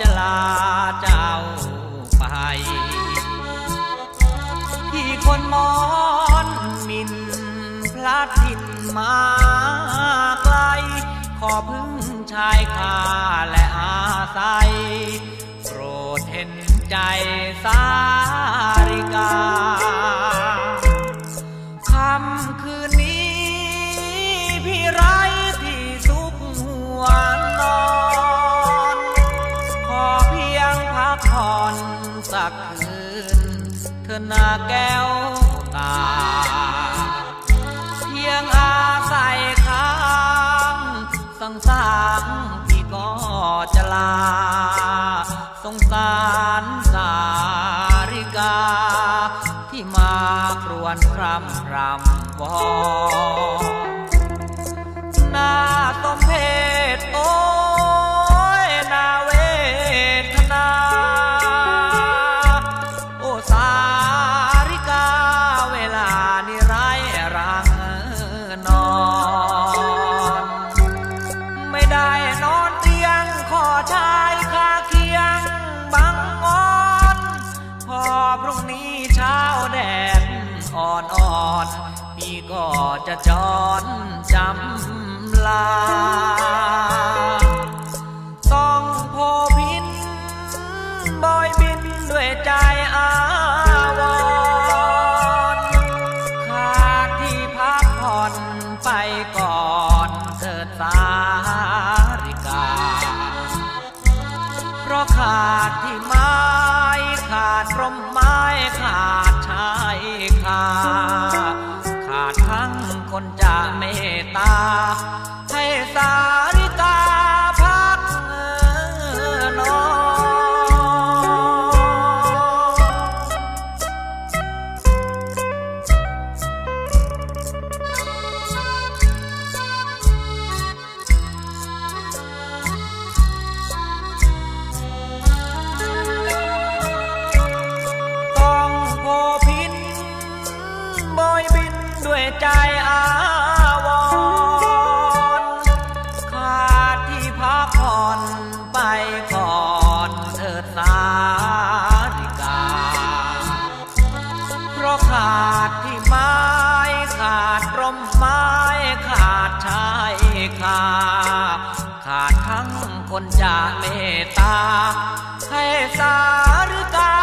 จะลาเจ้าไป ที่คนมอนมินพลัดถิ่นมาไกล ขอพึ่งชายคาและอาศัย โปรดเห็นใจสา แก้วตา เพียงอาศัยค้างสังสารพี่ก็จะลา สงสารสาริกา ที่มาครวนครำรำวอหน้าสมเพศ อ่อนอ่อนพี่ก็จะจอนจำลา ต้องโพพินบอยบินด้วยใจอาวรณ์ขาดที่พักผ่อนไปก่อนเกิดสาริกา เพราะขาดที่มา คาขาดทั้งคนจะเมตตาให้สาหรือกา